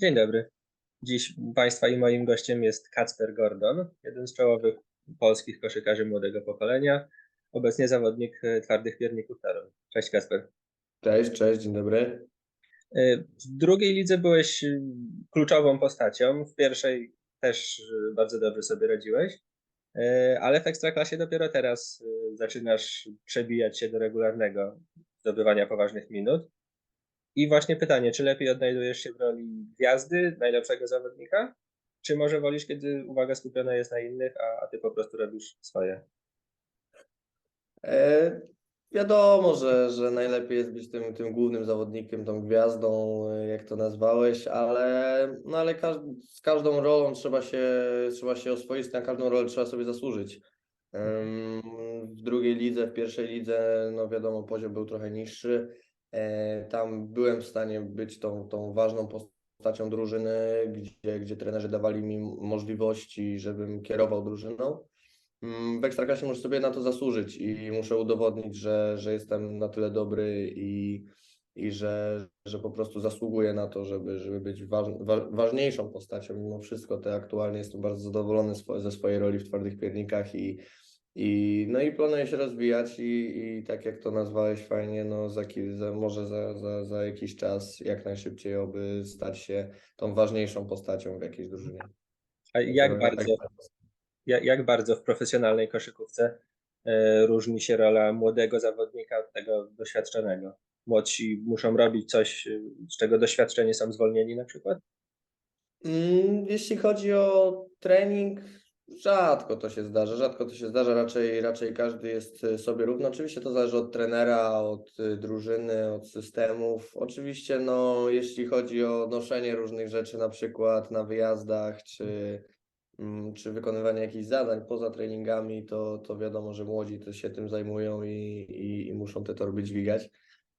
Dzień dobry. Dziś Państwa i moim gościem jest Kacper Gordon, jeden z czołowych polskich koszykarzy młodego pokolenia, obecnie zawodnik e, twardych pierników Toruń. Cześć Kacper. Cześć, cześć, dzień dobry. E, W drugiej lidze byłeś e, kluczową postacią, w pierwszej też bardzo dobrze sobie radziłeś, ale w Ekstraklasie dopiero teraz zaczynasz przebijać się do regularnego zdobywania poważnych minut. I właśnie pytanie, czy lepiej odnajdujesz się w roli gwiazdy, najlepszego zawodnika, czy może wolisz, kiedy uwaga skupiona jest na innych, a, a ty po prostu robisz swoje? E, wiadomo, że, że najlepiej jest być tym, tym głównym zawodnikiem, tą gwiazdą, e, jak to nazwałeś, ale, no ale każ, z każdą rolą trzeba się, trzeba się oswoić, na każdą rolę trzeba sobie zasłużyć. W drugiej lidze, w pierwszej lidze, no wiadomo, poziom był trochę niższy. E, tam byłem w stanie być tą, tą ważną postacią drużyny, gdzie, gdzie trenerzy dawali mi możliwości, żebym kierował drużyną. Mm, W Ekstraklasie muszę sobie na to zasłużyć i muszę udowodnić, że, że jestem na tyle dobry i, i że, że po prostu zasługuję na to, żeby, żeby być waż, wa, ważniejszą postacią. Mimo wszystko, to aktualnie jestem bardzo zadowolony swo, ze swojej roli w twardych piernikach i, i, no i planuję się rozwijać i, i tak jak to nazwałeś fajnie, no za, za, może za, za, za jakiś czas jak najszybciej, oby stać się tą ważniejszą postacią w jakiejś drużynie. A jak Tak- bardzo, tak- jak, jak bardzo w profesjonalnej koszykówce e, różni się rola młodego zawodnika od tego doświadczonego? Młodsi muszą robić coś, z czego doświadczeni są zwolnieni na przykład? Mm, Jeśli chodzi o trening, rzadko to się zdarza, rzadko to się zdarza, raczej, raczej każdy jest y, sobie równy. Oczywiście to zależy od trenera, od y, drużyny, od systemów. Oczywiście no, jeśli chodzi o noszenie różnych rzeczy, na przykład na wyjazdach, czy, mm, czy wykonywanie jakichś zadań poza treningami, to, to wiadomo, że młodzi to się tym zajmują i, i, i muszą te torby dźwigać.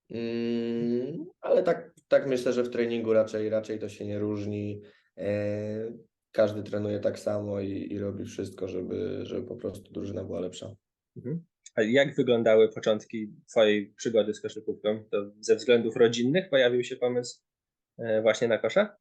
Mm, ale tak, tak myślę, że w treningu raczej, raczej to się nie różni. Każdy trenuje tak samo i, i robi wszystko, żeby, żeby po prostu drużyna była lepsza. Mhm. A jak wyglądały początki twojej przygody z koszykówką? To ze względów rodzinnych pojawił się pomysł e, właśnie na kosza?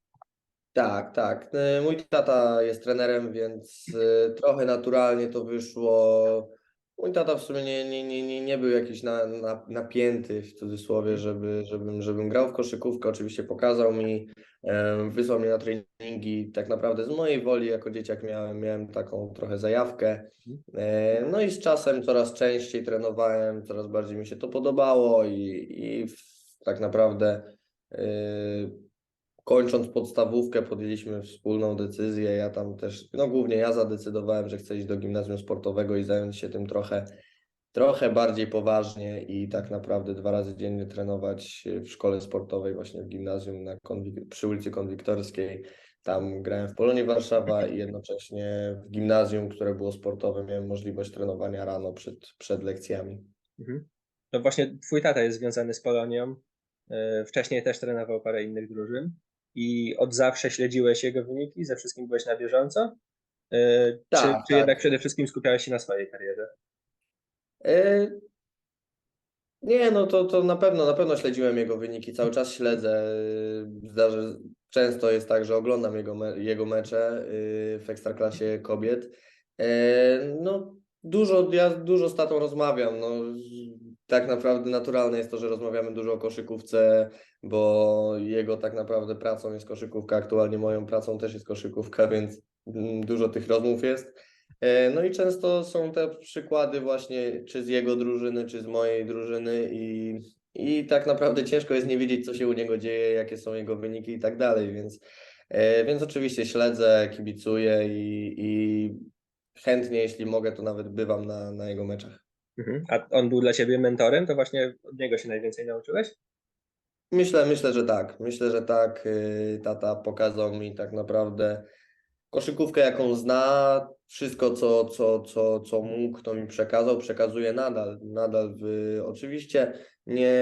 Tak, tak. E, Mój tata jest trenerem, więc e, trochę naturalnie to wyszło. Mój tata w sumie nie, nie, nie, nie, nie był jakiś na, na, napięty w cudzysłowie, żeby, żebym, żebym grał w koszykówkę. Oczywiście pokazał mi, wysłał mnie na treningi. Tak naprawdę z mojej woli jako dzieciak miałem, miałem taką trochę zajawkę. E, No i z czasem coraz częściej trenowałem, coraz bardziej mi się to podobało i, i tak naprawdę e, kończąc podstawówkę podjęliśmy wspólną decyzję. Ja tam też, no głównie ja zadecydowałem, że chcę iść do gimnazjum sportowego i zająć się tym trochę, trochę bardziej poważnie i tak naprawdę dwa razy dziennie trenować w szkole sportowej, właśnie w gimnazjum na Konwik- przy ulicy Konwiktorskiej. Tam grałem w Polonii Warszawa i jednocześnie w gimnazjum, które było sportowe, miałem możliwość trenowania rano przed, przed lekcjami. No właśnie twój tata jest związany z Polonią. e, Wcześniej też trenował parę innych drużyn i od zawsze śledziłeś jego wyniki, ze wszystkim byłeś na bieżąco? E, Czy, Tak, czy tak. jednak przede wszystkim skupiałeś się na swojej karierze? E, Nie, no to, to na pewno, na pewno śledziłem jego wyniki, cały czas śledzę. Zdarzy, często jest tak, że oglądam jego, me, jego mecze y, w Ekstraklasie kobiet. E, No dużo, ja dużo z tatą rozmawiam, no tak naprawdę naturalne jest to, że rozmawiamy dużo o koszykówce, bo jego tak naprawdę pracą jest koszykówka, aktualnie moją pracą też jest koszykówka, więc mm, dużo tych rozmów jest. E, No i często są te przykłady właśnie czy z jego drużyny, czy z mojej drużyny i, i tak naprawdę ciężko jest nie wiedzieć, co się u niego dzieje, jakie są jego wyniki i tak dalej, więc, e, więc oczywiście śledzę, kibicuję i, i chętnie, jeśli mogę, to nawet bywam na, na jego meczach. Mhm. A on był dla ciebie mentorem, to właśnie od niego się najwięcej nauczyłeś? Myślę, myślę, że tak. Myślę, że tak. Y, Tata pokazał mi tak naprawdę koszykówkę, jaką zna. Wszystko, co, co, co, co mógł, to mi przekazał, przekazuje nadal. Nadal w, oczywiście nie,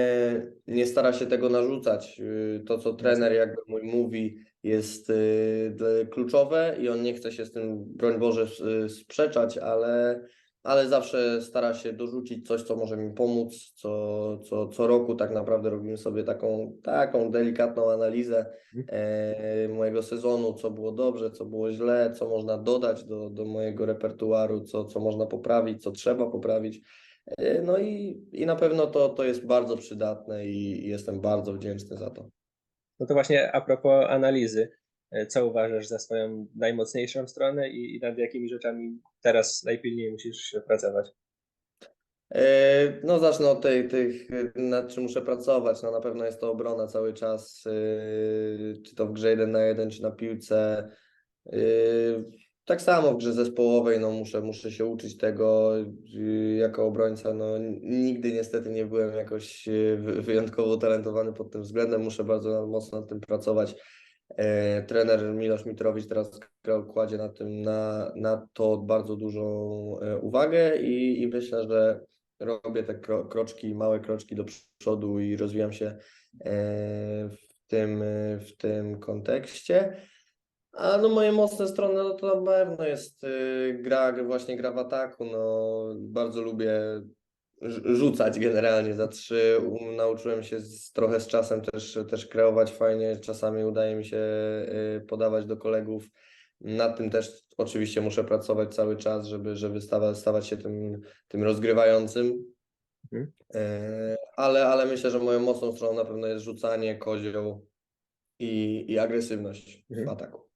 nie stara się tego narzucać. Y, To, co trener jakby mój mówi, jest y, kluczowe i on nie chce się z tym, broń Boże, sprzeczać, ale ale zawsze stara się dorzucić coś, co może mi pomóc. Co, co, co roku tak naprawdę robimy sobie taką, taką delikatną analizę e, mojego sezonu, co było dobrze, co było źle, co można dodać do, do mojego repertuaru, co, co można poprawić, co trzeba poprawić. E, No i, i na pewno to, to jest bardzo przydatne i, i jestem bardzo wdzięczny za to. No to właśnie a propos analizy, co uważasz za swoją najmocniejszą stronę i, i nad jakimi rzeczami teraz najpilniej musisz pracować? E, No zacznę od tych, e, nad czym muszę pracować. No na pewno jest to obrona cały czas, e, czy to w grze 1 na 1, czy na piłce. E, Tak samo w grze zespołowej, no muszę, muszę się uczyć tego e, jako obrońca. No nigdy niestety nie byłem jakoś e, wy- wyjątkowo talentowany pod tym względem. Muszę bardzo mocno nad tym pracować. E, Trener Milosz Mitrowicz teraz kładzie na tym, na, na to bardzo dużą e, uwagę i, i myślę, że robię te kro, kroczki, małe kroczki do przodu i rozwijam się e, w tym, w tym kontekście. A no moje mocne strony no to na pewno jest gra, właśnie gra w ataku. No, bardzo lubię rzucać generalnie za trzy. Nauczyłem się z, trochę z czasem też, też kreować fajnie. Czasami udaje mi się y, podawać do kolegów. Nad tym też oczywiście muszę pracować cały czas, żeby, żeby stawać, stawać się tym, tym rozgrywającym. Mhm. E, ale, ale myślę, że moją mocną stroną na pewno jest rzucanie, kozioł i, i agresywność w Mhm. ataku.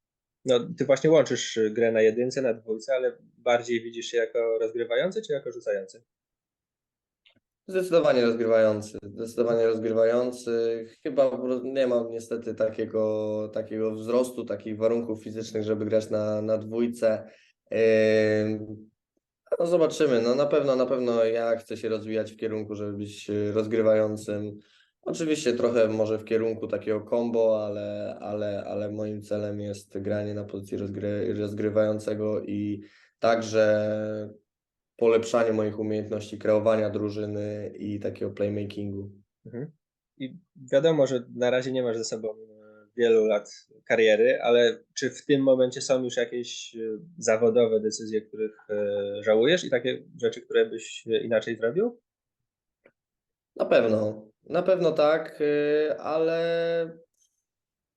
No, ty właśnie łączysz y, grę na jedynce, na dwójce, ale bardziej widzisz się jako rozgrywający czy jako rzucający? Zdecydowanie rozgrywający, zdecydowanie rozgrywający. Chyba nie mam niestety takiego, takiego wzrostu, takich warunków fizycznych, żeby grać na, na dwójce. No zobaczymy. No na pewno, na pewno ja chcę się rozwijać w kierunku, żeby być rozgrywającym. Oczywiście trochę może w kierunku takiego combo, ale, ale, ale moim celem jest granie na pozycji rozgry, rozgrywającego i także polepszanie moich umiejętności kreowania drużyny i takiego playmakingu. Mhm. I wiadomo, że na razie nie masz ze sobą e, wielu lat kariery, ale czy w tym momencie są już jakieś e, zawodowe decyzje, których e, żałujesz i takie rzeczy, które byś inaczej zrobił? Na pewno, na pewno tak, ale,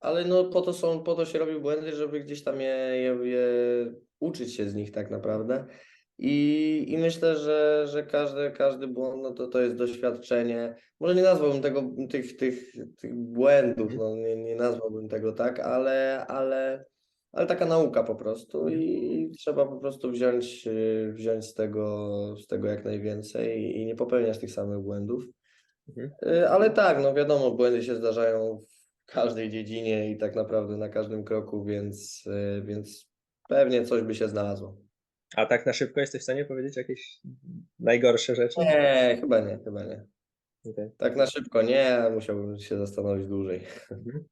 ale no po to są, po to się robi błędy, żeby gdzieś tam je, je, je uczyć się z nich tak naprawdę. I, i myślę, że, że każdy, każdy błąd no to, to jest doświadczenie. Może nie nazwałbym tego tych, tych, tych błędów, no nie, nie nazwałbym tego tak, ale, ale, ale taka nauka po prostu i trzeba po prostu wziąć, y, wziąć z tego, z tego jak najwięcej i, i nie popełniać tych samych błędów. Mhm. Y, Ale tak, no wiadomo, błędy się zdarzają w każdej dziedzinie i tak naprawdę na każdym kroku, więc, y, więc pewnie coś by się znalazło. A tak na szybko jesteś w stanie powiedzieć jakieś najgorsze rzeczy? Nie, chyba nie, chyba nie. Okej. Tak na szybko nie, musiałbym się zastanowić dłużej. Mhm.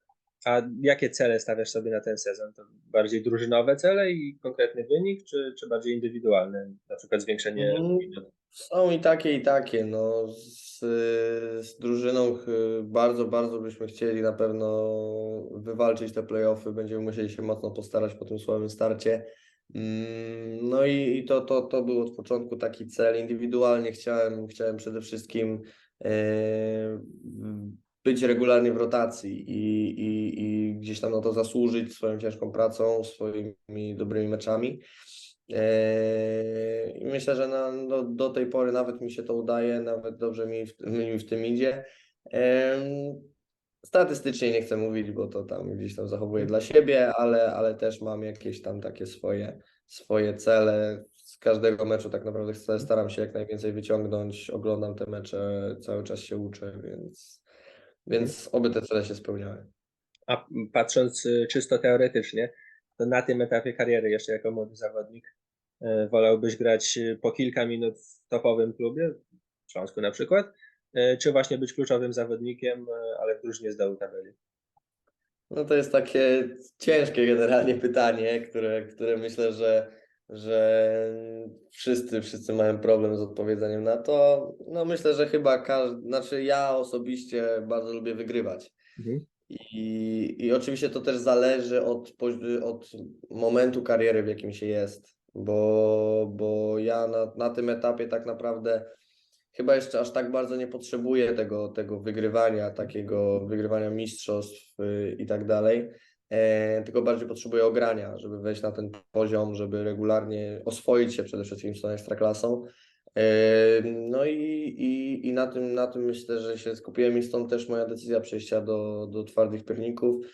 A jakie cele stawiasz sobie na ten sezon? To bardziej drużynowe cele i konkretny wynik, czy, czy bardziej indywidualne? Na przykład zwiększenie minut? Są i takie, i takie. No, z, z drużyną ch- bardzo, bardzo byśmy chcieli na pewno wywalczyć te playoffy. Będziemy musieli się mocno postarać po tym słabym starcie. Mm, No i, i to, to, to był od początku taki cel. Indywidualnie chciałem, chciałem przede wszystkim e, być regularnie w rotacji i, i, i gdzieś tam na to zasłużyć swoją ciężką pracą, swoimi dobrymi meczami. Eee, I myślę, że na, do, do tej pory nawet mi się to udaje, nawet dobrze mi w, mi w tym idzie. Statystycznie nie chcę mówić, bo to tam gdzieś tam zachowuję dla siebie, ale, ale też mam jakieś tam takie swoje, swoje cele. Z każdego meczu tak naprawdę chcę, staram się jak najwięcej wyciągnąć, oglądam te mecze, cały czas się uczę, więc, więc oby te cele się spełniały. A patrząc y, czysto teoretycznie, to na tym etapie kariery, jeszcze jako młody zawodnik, y, wolałbyś grać y, po kilka minut w topowym klubie, w Śląsku na przykład, czy właśnie być kluczowym zawodnikiem, y, ale w drużynie z dołu tabeli? No to jest takie ciężkie generalnie pytanie, które, które myślę, że, że wszyscy, wszyscy mają problem z odpowiedzeniem na to. No myślę, że chyba każdy, znaczy ja osobiście bardzo lubię wygrywać. Mhm. I, I oczywiście to też zależy od, od momentu kariery, w jakim się jest. bo, bo ja na, na tym etapie tak naprawdę chyba jeszcze aż tak bardzo nie potrzebuję tego, tego wygrywania, takiego wygrywania mistrzostw y, i tak dalej, e, tylko bardziej potrzebuję ogrania, żeby wejść na ten poziom, żeby regularnie oswoić się przede wszystkim z tą ekstraklasą. E, No i, i, i na tym, na tym myślę, że się skupiłem i stąd też moja decyzja przejścia do, do twardych pierników.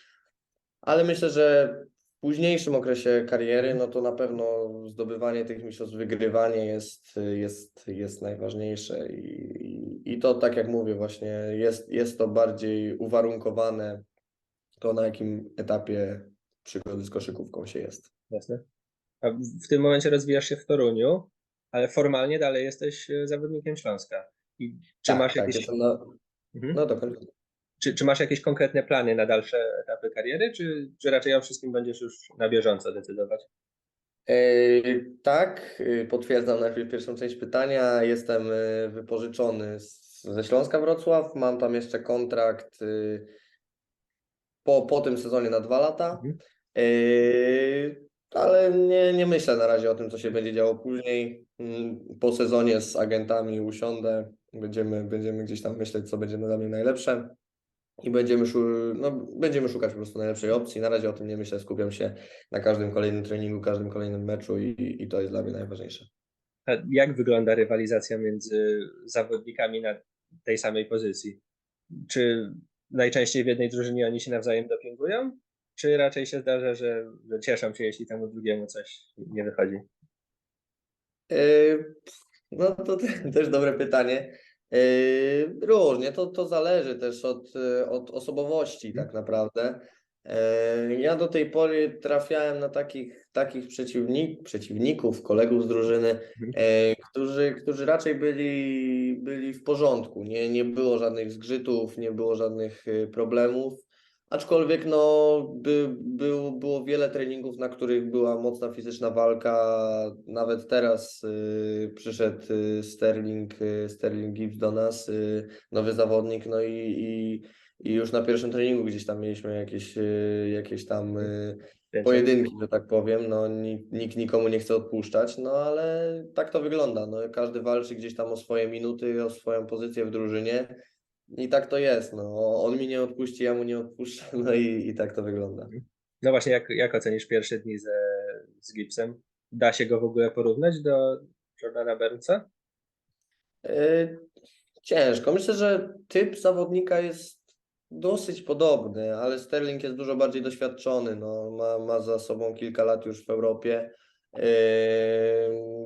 Ale myślę, że późniejszym okresie kariery, no to na pewno zdobywanie tych mistrzostw, wygrywanie jest, jest, jest najważniejsze. I, i, I to tak jak mówię, właśnie jest, jest to bardziej uwarunkowane to, na jakim etapie przygody z koszykówką się jest. Jasne. A w- tym momencie rozwijasz się w Toruniu, ale formalnie dalej jesteś e, zawodnikiem Śląska. I czy Tak, masz tak, jakieś, na, Mhm. no. Czy, czy masz jakieś konkretne plany na dalsze etapy kariery, czy, czy raczej o wszystkim będziesz już na bieżąco decydować? E, Tak, e, potwierdzam najpierw pierwszą część pytania. Jestem e, wypożyczony z, ze Śląska Wrocław. Mam tam jeszcze kontrakt po, po tym sezonie na dwa lata. Mhm. Ale nie, nie myślę na razie o tym, co się będzie działo później. Mm, Po sezonie z agentami usiądę. Będziemy, będziemy gdzieś tam myśleć, co będzie dla mnie najlepsze. I będziemy, szu- no, będziemy szukać po prostu najlepszej opcji. Na razie o tym nie myślę, skupiam się na każdym kolejnym treningu, każdym kolejnym meczu i, i to jest dla mnie najważniejsze. A jak wygląda rywalizacja między zawodnikami na tej samej pozycji? Czy najczęściej w jednej drużynie oni się nawzajem dopingują? Czy raczej się zdarza, że, że cieszą się, jeśli temu drugiemu coś nie wychodzi? Yy, No to te- też dobre pytanie. Yy, Różnie, to, to zależy też od, yy, od osobowości tak naprawdę. Yy, Ja do tej pory trafiałem na takich, takich przeciwnik, przeciwników, kolegów z drużyny, yy, którzy, którzy raczej byli, byli w porządku. Nie, nie było żadnych zgrzytów, nie było żadnych problemów. Aczkolwiek no, by, był, było wiele treningów, na których była mocna fizyczna walka. Nawet teraz y, przyszedł y, Sterling, y, Sterling Gibbs do nas, y, nowy zawodnik, no i, i, i już na pierwszym treningu gdzieś tam mieliśmy jakieś, y, jakieś tam y, pojedynki, że tak powiem. No, ni- nikt nikomu nie chce odpuszczać, no ale tak to wygląda. No, każdy walczy gdzieś tam o swoje minuty, o swoją pozycję w drużynie. I tak to jest. No. On mi nie odpuści, ja mu nie odpuszczę. No i, i tak to wygląda. No właśnie, jak, jak ocenisz pierwsze dni ze, z Gipsem? Da się go w ogóle porównać do Jordana Burnsa? Yy, Ciężko. Myślę, że typ zawodnika jest dosyć podobny, ale Sterling jest dużo bardziej doświadczony. No, ma, ma za sobą kilka lat już w Europie. Yy,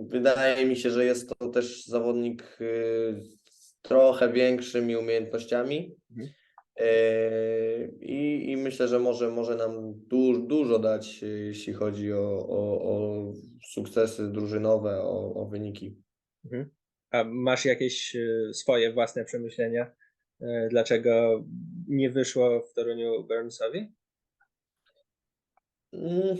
Wydaje mi się, że jest to też zawodnik yy, z trochę większymi umiejętnościami. Mhm. Yy, I, I myślę, że może, może nam du, dużo dać, yy, jeśli chodzi o, o, o sukcesy drużynowe, o, o wyniki. Mhm. A masz jakieś e, swoje własne przemyślenia, e, dlaczego nie wyszło w Toruniu Burnsowi? Mm,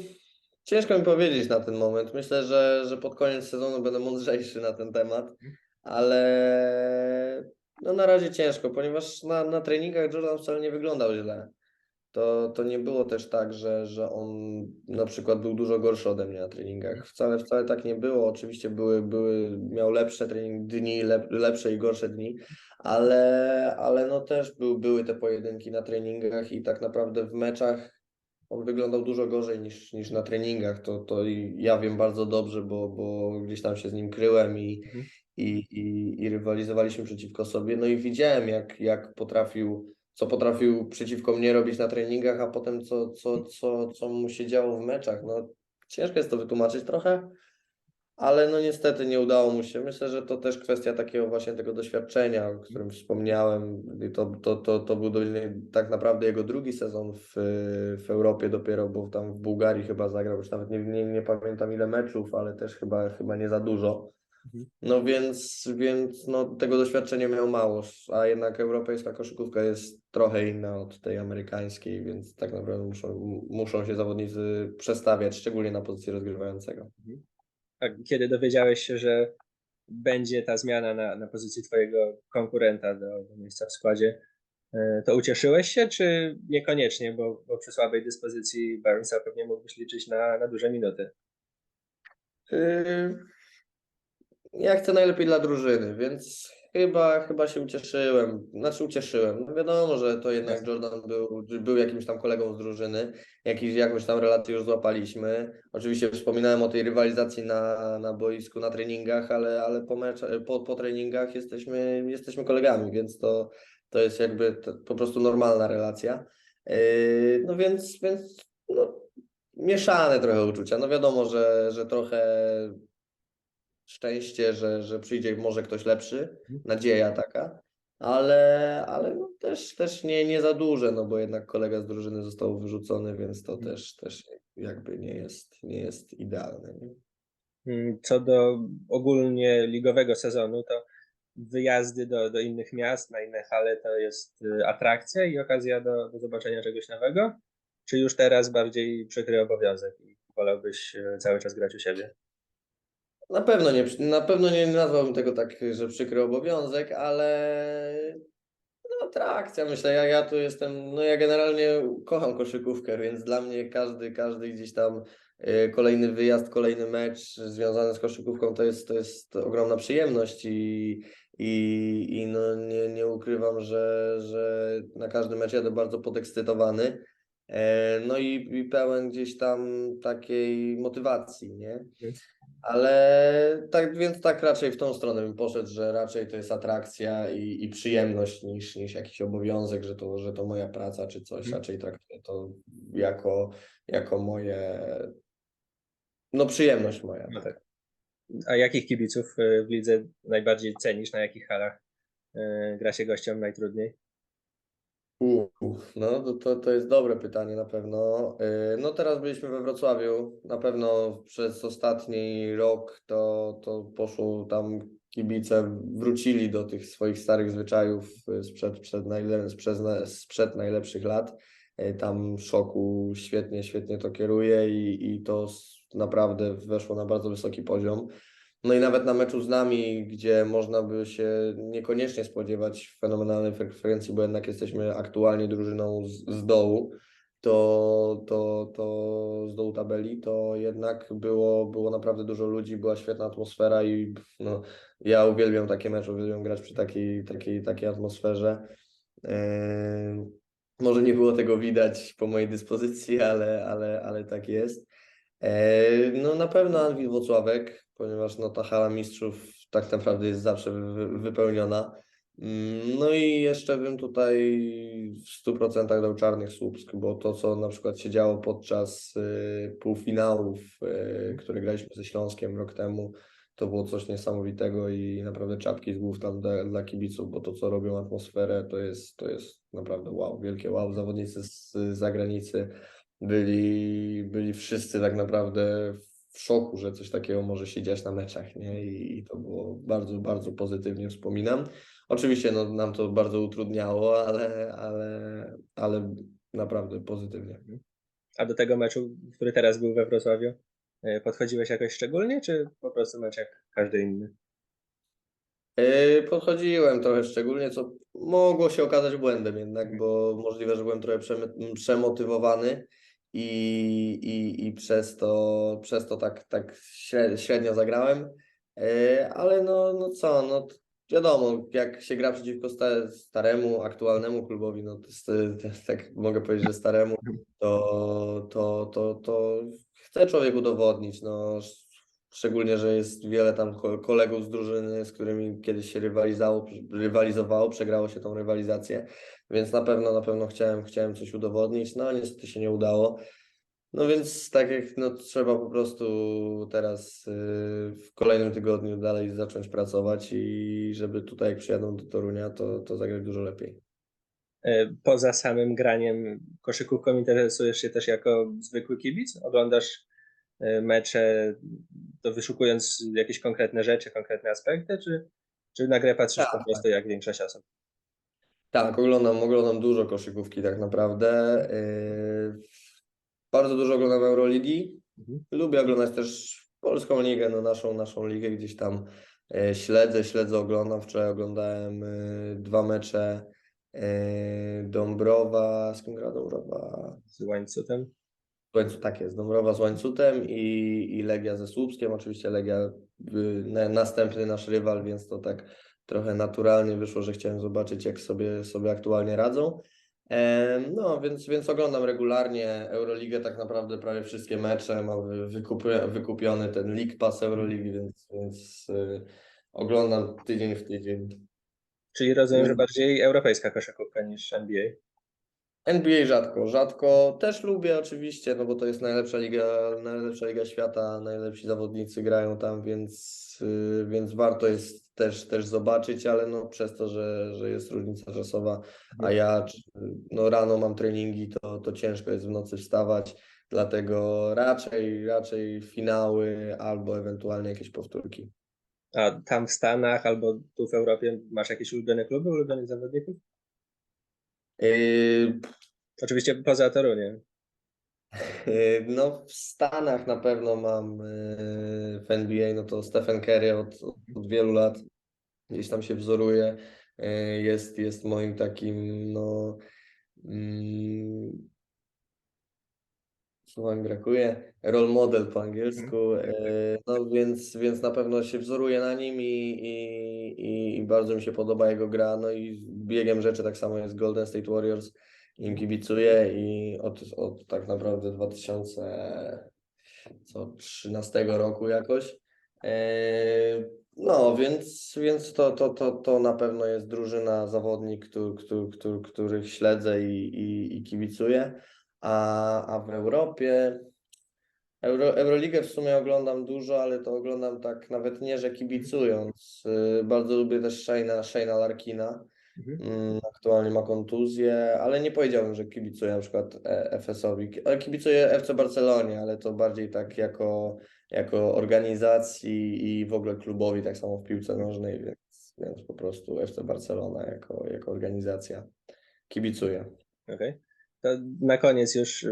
Ciężko mi powiedzieć na ten moment. Myślę, że, że pod koniec sezonu będę mądrzejszy na ten temat, ale no na razie ciężko, ponieważ na, na treningach Jordan wcale nie wyglądał źle. To, to nie było też tak, że, że on na przykład był dużo gorszy ode mnie na treningach. Wcale, wcale tak nie było. Oczywiście były, były, miał lepsze trening dni, lep, lepsze i gorsze dni, ale, ale no też był, były te pojedynki na treningach i tak naprawdę w meczach on wyglądał dużo gorzej niż, niż na treningach. To, to ja wiem bardzo dobrze, bo, bo gdzieś tam się z nim kryłem i, Mhm. i, i, i rywalizowaliśmy przeciwko sobie. No i widziałem, jak, jak potrafił, co potrafił przeciwko mnie robić na treningach, a potem co, co, co, co mu się działo w meczach. No, ciężko jest to wytłumaczyć trochę, ale no niestety nie udało mu się. Myślę, że to też kwestia takiego właśnie tego doświadczenia, o którym wspomniałem. I To, to, to, to był do, tak naprawdę jego drugi sezon w, w Europie dopiero, bo tam w Bułgarii chyba zagrał, już nawet nie, nie, nie pamiętam ile meczów, ale też chyba, chyba nie za dużo. Mhm. No więc, więc no, tego doświadczenia miał mało, a jednak europejska koszykówka jest trochę inna od tej amerykańskiej, więc tak naprawdę muszą, muszą się zawodnicy przestawiać, szczególnie na pozycję rozgrywającego. A kiedy dowiedziałeś się, że będzie ta zmiana na, na pozycji twojego konkurenta do, do miejsca w składzie, e, to ucieszyłeś się, czy niekoniecznie, bo, bo przy słabej dyspozycji Burnsa pewnie mógłbyś liczyć na, na duże minuty? Yy, Ja chcę najlepiej dla drużyny, więc chyba, chyba się ucieszyłem. Znaczy ucieszyłem. No wiadomo, że to jednak Jordan był, był jakimś tam kolegą z drużyny. Jakiś, jakąś tam relację już złapaliśmy. Oczywiście wspominałem o tej rywalizacji na, na boisku, na treningach, ale, ale po, mecz, po, po treningach jesteśmy, jesteśmy kolegami, więc to, to jest jakby to, po prostu normalna relacja. Yy, No więc, więc no, mieszane trochę uczucia. No wiadomo, że, że trochę szczęście, że, że przyjdzie może ktoś lepszy, nadzieja taka, ale, ale no też, też nie, nie za duże, no bo jednak kolega z drużyny został wyrzucony, więc to też, też jakby nie jest, nie jest idealne. Nie? Mm, Co do ogólnie ligowego sezonu, to wyjazdy do, do innych miast, na inne hale to jest y, atrakcja i okazja do, do zobaczenia czegoś nowego? Czy już teraz bardziej przykry obowiązek i wolałbyś y, cały czas grać u siebie? Na pewno nie, na pewno nie nazwałbym tego tak, że przykry obowiązek, ale no atrakcja, myślę, ja, ja tu jestem, no ja generalnie kocham koszykówkę, więc dla mnie każdy, każdy gdzieś tam y, kolejny wyjazd, kolejny mecz związany z koszykówką to jest, to jest ogromna przyjemność i, i, i no nie, nie ukrywam, że, że na każdy mecz jadę bardzo podekscytowany. E, No i, i pełen gdzieś tam takiej motywacji, nie? Ale tak więc tak raczej w tą stronę bym poszedł, że raczej to jest atrakcja i, i przyjemność niż, niż jakiś obowiązek, że to, że to moja praca czy coś. Mhm. Raczej traktuję to jako, jako moje no przyjemność moja. No tak. A jakich kibiców y, w lidze najbardziej cenisz, na jakich halach y, gra się gościom najtrudniej? Uff, no to, to, jest dobre pytanie na pewno. Yy, No teraz byliśmy we Wrocławiu. Na pewno przez ostatni rok to, to poszło tam kibice wrócili do tych swoich starych zwyczajów yy, sprzed, przed sprzed, sprzed najlepszych lat. Yy, Tam Szoku świetnie, świetnie to kieruje i, i to naprawdę weszło na bardzo wysoki poziom. No i nawet na meczu z nami, gdzie można by się niekoniecznie spodziewać fenomenalnej frekwencji, bo jednak jesteśmy aktualnie drużyną z, z dołu, to, to, to z dołu tabeli, to jednak było, było naprawdę dużo ludzi, była świetna atmosfera i no, ja uwielbiam takie mecze, uwielbiam grać przy takiej, takiej, takiej atmosferze. Em, może nie było tego widać po mojej dyspozycji, ale, ale, ale tak jest. E, No na pewno Anwil Włocławek, ponieważ no ta hala mistrzów tak naprawdę jest zawsze wy- wypełniona. Mm, No i jeszcze bym tutaj w 100% dał Czarnych Słupsk, bo to co na przykład się działo podczas y, półfinałów, y, które graliśmy ze Śląskiem rok temu, to było coś niesamowitego i naprawdę czapki z głów tam dla, dla kibiców, bo to co robią atmosferę to jest, to jest naprawdę wow, wielkie wow. Zawodnicy z zagranicy byli, byli wszyscy tak naprawdę w szoku, że coś takiego może się dziać na meczach, nie? I, i to było bardzo, bardzo pozytywnie wspominam. Oczywiście no, nam to bardzo utrudniało, ale, ale, ale naprawdę pozytywnie. A do tego meczu, który teraz był we Wrocławiu, y, podchodziłeś jakoś szczególnie, czy po prostu mecz jak każdy inny? Yy, Podchodziłem trochę szczególnie, co mogło się okazać błędem jednak, bo możliwe, że byłem trochę przemotywowany i, i, i przez to, przez to tak, tak śre- średnio zagrałem. Yy, Ale no, no co, no wiadomo, jak się gra przeciwko sta- staremu, aktualnemu klubowi, no to tak mogę powiedzieć, że staremu, to, to, to, to chce człowiek udowodnić, no Szczególnie, że jest wiele tam ko- kolegów z drużyny, z którymi kiedyś się rywalizało, rywalizowało, przegrało się tą rywalizację, więc na pewno, na pewno chciałem, chciałem coś udowodnić, no niestety się nie udało. No więc tak jak no, trzeba po prostu teraz y, w kolejnym tygodniu dalej zacząć pracować i żeby tutaj jak przyjadą do Torunia, to, to zagrać dużo lepiej. Y, Poza samym graniem koszykówką interesujesz się też jako zwykły kibic? Oglądasz y, mecze, to wyszukując jakieś konkretne rzeczy, konkretne aspekty, czy, czy na grę patrzysz po Tak. prostu jak większość osób? Tak, oglądam, oglądam dużo koszykówki tak naprawdę. Yy, bardzo dużo oglądam Euroligi. Mhm. Lubię oglądać też polską ligę, no naszą, naszą ligę gdzieś tam e, śledzę, śledzę, oglądam. Wczoraj oglądałem e, dwa mecze e, Dąbrowa, z kim gra Dąbrowa? Z łańcutem? Łańcu- tak jest, Dąbrowa z Łańcutem i, i Legia ze Słupskiem. Oczywiście Legia y, na, następny nasz rywal, więc to tak trochę naturalnie wyszło, że chciałem zobaczyć, jak sobie, sobie aktualnie radzą. Em, No, więc, więc oglądam regularnie Euroligę, tak naprawdę prawie wszystkie mecze. Mam wy- wykupi- wykupiony ten League Pass Euroligi, więc, więc y, oglądam tydzień w tydzień. Czyli rozumiem, że Mm. bardziej europejska koszykówka niż NBA. NBA rzadko, rzadko też lubię oczywiście, no bo to jest najlepsza liga, najlepsza liga świata, najlepsi zawodnicy grają tam, więc, y, więc warto jest też, też zobaczyć, ale no przez to, że, że jest różnica czasowa, a ja no rano mam treningi, to, to ciężko jest w nocy wstawać, dlatego raczej, raczej finały albo ewentualnie jakieś powtórki. A tam w Stanach albo tu w Europie masz jakieś ulubione kluby, ulubionych zawodników? Yy, Oczywiście poza Toruniem. No, w Stanach na pewno mam yy, w NBA, no to Stephen Curry od, od wielu lat gdzieś tam się wzoruje. Yy, Jest, jest moim takim, no, mm, słowa mi brakuje, role model po angielsku. Yy, No, więc, więc na pewno się wzoruję na nim i, i, i bardzo mi się podoba jego gra. No i biegiem rzeczy tak samo jest Golden State Warriors im kibicuję i od, od tak naprawdę 2013 roku jakoś. Eee, No, więc, więc to, to, to, to na pewno jest drużyna, zawodnik, który, który, który, których śledzę i, i, i kibicuję. A, a w Europie Euro, Euroligę w sumie oglądam dużo, ale to oglądam tak nawet nie, że kibicując. Yy, Bardzo lubię też Shane'a, Shane'a Larkina. Mhm. Mm, Aktualnie ma kontuzję, ale nie powiedziałbym, że kibicuję na przykład e, FS-owi. Kibicuję FC Barcelonie, ale to bardziej tak jako, jako organizacji i w ogóle klubowi, tak samo w piłce nożnej, więc, więc po prostu FC Barcelona jako, jako organizacja kibicuję. Okej. To na koniec już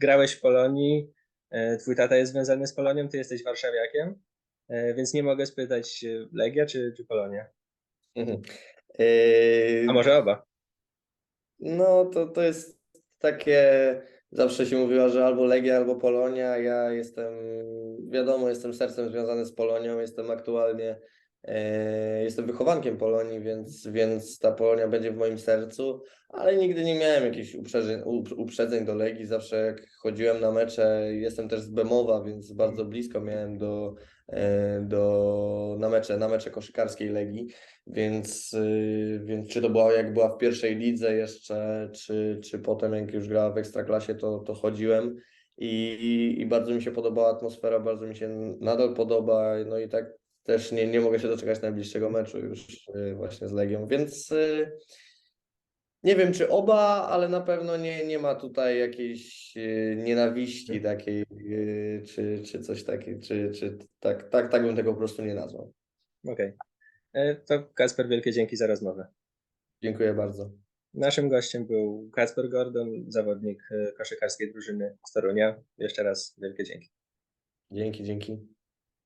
grałeś w Polonii. e, Twój tata jest związany z Polonią, ty jesteś warszawiakiem, e, więc nie mogę spytać Legia czy, czy Polonia. Mhm. Yy, A może oba? No, to, to jest takie, zawsze się mówiła, że albo Legia, albo Polonia. Ja jestem, wiadomo, jestem sercem związany z Polonią, jestem aktualnie, jestem wychowankiem Polonii, więc, więc ta Polonia będzie w moim sercu, ale nigdy nie miałem jakichś uprzedzeń, up- uprzedzeń do Legii. Zawsze jak chodziłem na mecze, jestem też z Bemowa, więc bardzo blisko miałem do, e, do, na mecze, na mecze koszykarskiej Legii. Więc, y, więc czy to była jak była w pierwszej lidze jeszcze, czy, czy potem jak już grała w Ekstraklasie, to, to chodziłem i, i bardzo mi się podobała atmosfera, bardzo mi się nadal podoba, no i tak też nie, nie mogę się doczekać najbliższego meczu już y, właśnie z Legią, więc y, nie wiem czy oba, ale na pewno nie, nie ma tutaj jakiejś y, nienawiści takiej, y, czy, czy coś takiego, czy, czy tak, tak, tak bym tego po prostu nie nazwał. Okej. E, To Kasper, wielkie dzięki za rozmowę. Dziękuję bardzo. Naszym gościem był Kasper Gordon, zawodnik koszykarskiej drużyny z Torunia. Jeszcze raz wielkie dzięki. Dzięki, dzięki.